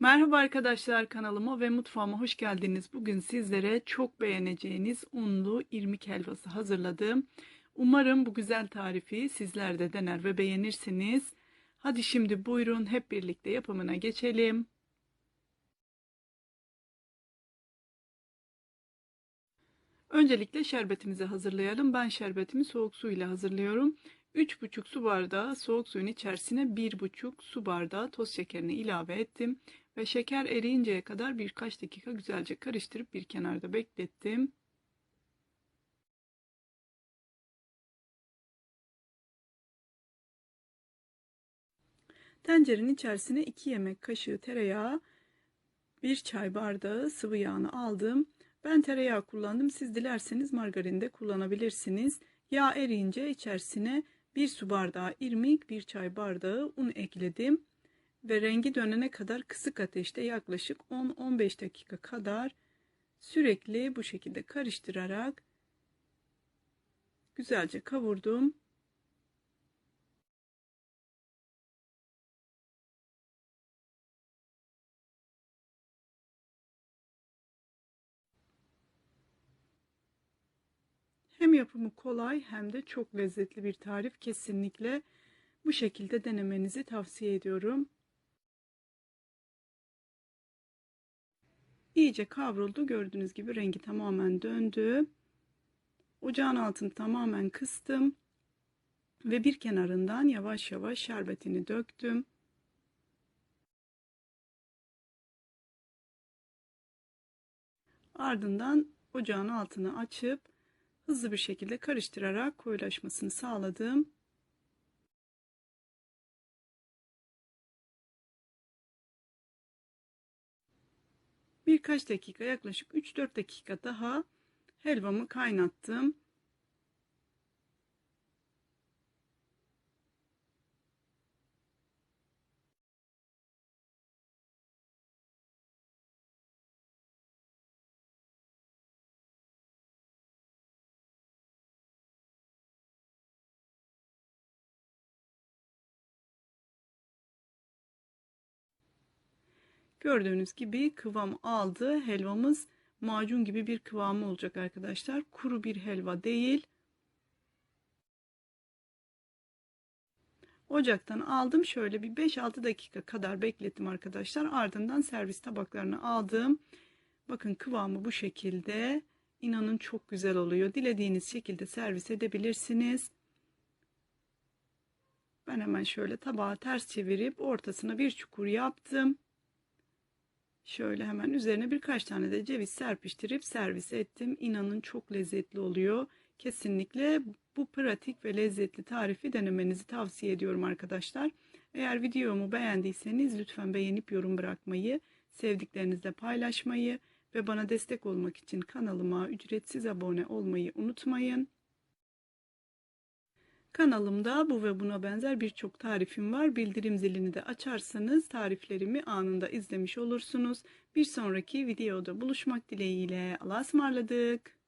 Merhaba arkadaşlar kanalıma ve mutfağıma hoş geldiniz. Bugün sizlere çok beğeneceğiniz unlu irmik helvası hazırladım. Umarım bu güzel tarifi sizler de dener ve beğenirsiniz. Hadi şimdi buyurun hep birlikte yapımına geçelim. Öncelikle şerbetimizi hazırlayalım. Ben şerbetimi soğuk su ile hazırlıyorum. 3,5 su bardağı soğuk suyun içerisine 1,5 su bardağı toz şekerini ilave ettim. Ve şeker eriyinceye kadar birkaç dakika güzelce karıştırıp bir kenarda beklettim. Tencerenin içerisine 2 yemek kaşığı tereyağı, 1 çay bardağı sıvı yağını aldım. Ben tereyağı kullandım. Siz dilerseniz margarin de kullanabilirsiniz. Yağ eriyince içerisine 1 su bardağı irmik, 1 çay bardağı un ekledim. Ve rengi dönene kadar kısık ateşte yaklaşık 10-15 dakika kadar sürekli bu şekilde karıştırarak güzelce kavurdum. Hem yapımı kolay hem de çok lezzetli bir tarif. Kesinlikle bu şekilde denemenizi tavsiye ediyorum. İyice kavruldu. Gördüğünüz gibi rengi tamamen döndü. Ocağın altını tamamen kıstım. Ve bir kenarından yavaş yavaş şerbetini döktüm. Ardından ocağın altını açıp hızlı bir şekilde karıştırarak koyulaşmasını sağladım. Birkaç dakika yaklaşık 3-4 dakika daha helvamı kaynattım. Gördüğünüz gibi kıvam aldı. Helvamız macun gibi bir kıvamı olacak arkadaşlar. Kuru bir helva değil. Ocaktan aldım. Şöyle bir 5-6 dakika kadar beklettim arkadaşlar. Ardından servis tabaklarını aldım. Bakın kıvamı bu şekilde. İnanın çok güzel oluyor. Dilediğiniz şekilde servis edebilirsiniz. Ben hemen şöyle tabağı ters çevirip ortasına bir çukur yaptım. Şöyle hemen üzerine birkaç tane de ceviz serpiştirip servis ettim. İnanın çok lezzetli oluyor. Kesinlikle bu pratik ve lezzetli tarifi denemenizi tavsiye ediyorum arkadaşlar. Eğer videomu beğendiyseniz lütfen beğenip yorum bırakmayı, sevdiklerinizle paylaşmayı ve bana destek olmak için kanalıma ücretsiz abone olmayı unutmayın. Kanalımda bu ve buna benzer birçok tarifim var. Bildirim zilini de açarsanız tariflerimi anında izlemiş olursunuz. Bir sonraki videoda buluşmak dileğiyle. Allah'a ısmarladık.